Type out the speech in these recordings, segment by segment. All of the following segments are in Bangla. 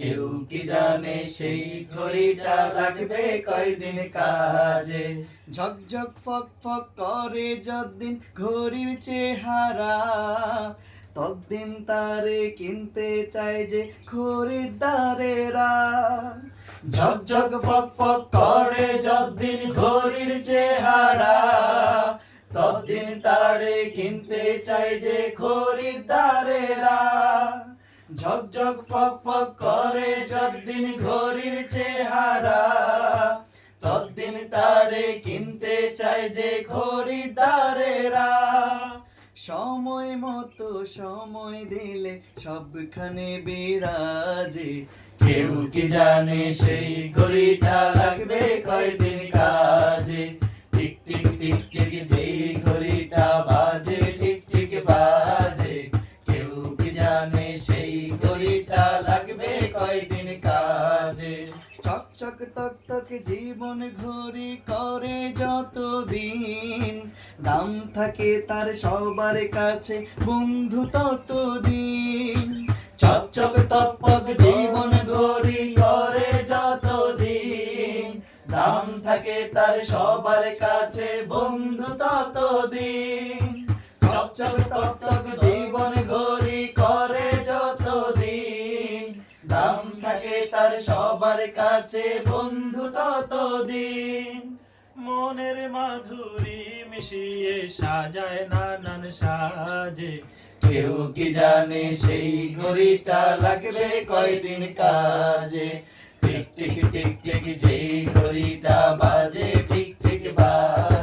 কেউ কি জানে সেই ঘড়িটা লাগবে কয়দিন কাজে? ঝকঝক ফক ফক করে যতদিন ঘড়ির চেহারা, ততদিন তারে কিনতে চায় যে খরিদ্দারেরা। ঝকঝক ফক ফক করে যতদিন ঘড়ির চেহারা, ততদিন তারে কিনতে চায় যে খরিদ্দারেরা। ঝকঝক ফক ফক করে যতদিন ঘড়ির চেহারা, ততদিন তারে কিনতে চায় যে খরিদ্দারেরা সময় মতো সময় দিলে সবখানে বিরাজে। কেউ কি জানে সেই ঘড়িটা লাগবে কয়দিন কাজে? টিক টিক টিক টিক, যেই চক চক তক জীবন ঘড়ি করে যত দিন দাম থাকে তার সবার কাছে, বন্ধু তত দিন চক চক তক জীবন ঘড়ি করে যত দিন দাম থাকে তার সবার কাছে, বন্ধু তত দিন চক চক তক জীবন ঘড়ি সবার কাছে বন্ধু ততদিন। মনের মাধুরী মিশিয়ে সাজায় নানান সাজে। কেউ কি জানে সেই ঘড়িটা লাগবে কয়দিন কাজে? টিক টিক টিক টিক যেই ঘড়িটা বাজে ঠিক ঠিক বাজে।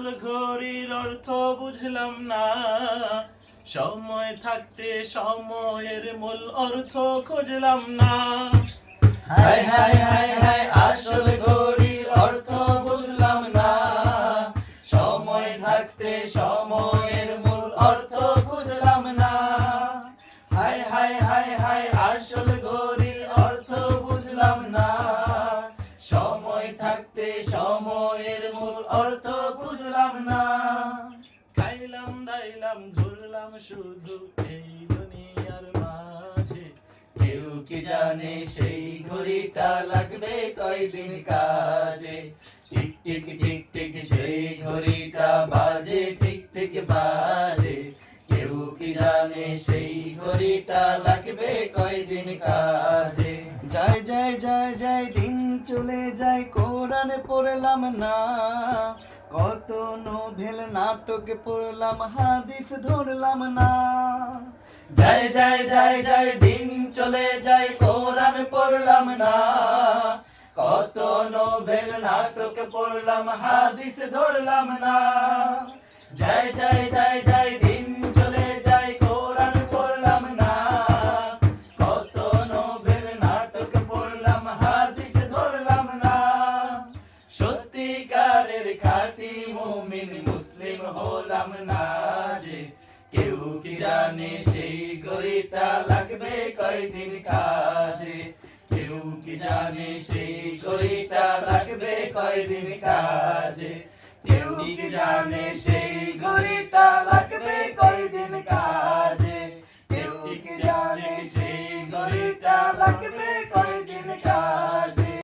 আসল ঘড়ির অর্থ বুঝলাম না। সময় থাকতে সময়ের মূল অর্থ খুঁজলাম না। আসল ঘড়ির অর্থ বুঝলাম না। সময় থাকতে সময়ের মূল অর্থ বুঝলাম না। হায় হায় হায় হায় আসল ঘড়ির অর্থ বুঝলাম না। সময় থাকতে সময়ের ঘুরলাম শুধু এই দুনিয়ার মাঝে কেউ কি জানে সেই ঘড়িটা লাগবে কয়দিন কাজে? টিক টিক টিক টিক, সেই ঘড়িটা বাজে ঠিক ঠিক বাজে। কেউ কি জানে সেই ঘড়িটা লাগবে কয়দিন কাজে? যায় যায় যায় যায় দিন চলে যায়, কোরআন পড়লাম না। কত নোভেল নাটক পড়লাম, হাদিস ধরলাম না। যাই যাই যাই যাই, দিন চলে যাই কোরআন পড়লাম না। কত নোভেল নাটক পড়লাম, হাদিস ধরলাম না। যাই যায় হলাম না যে কেউ কি জানে সেই গরিটা লাগবে কয়দিন কাজে? কেউ কি জানে সেই গড়িটা লাগবে কয়দিন কাজে? কেউ কি জানে সেই গড়িটা লাগবে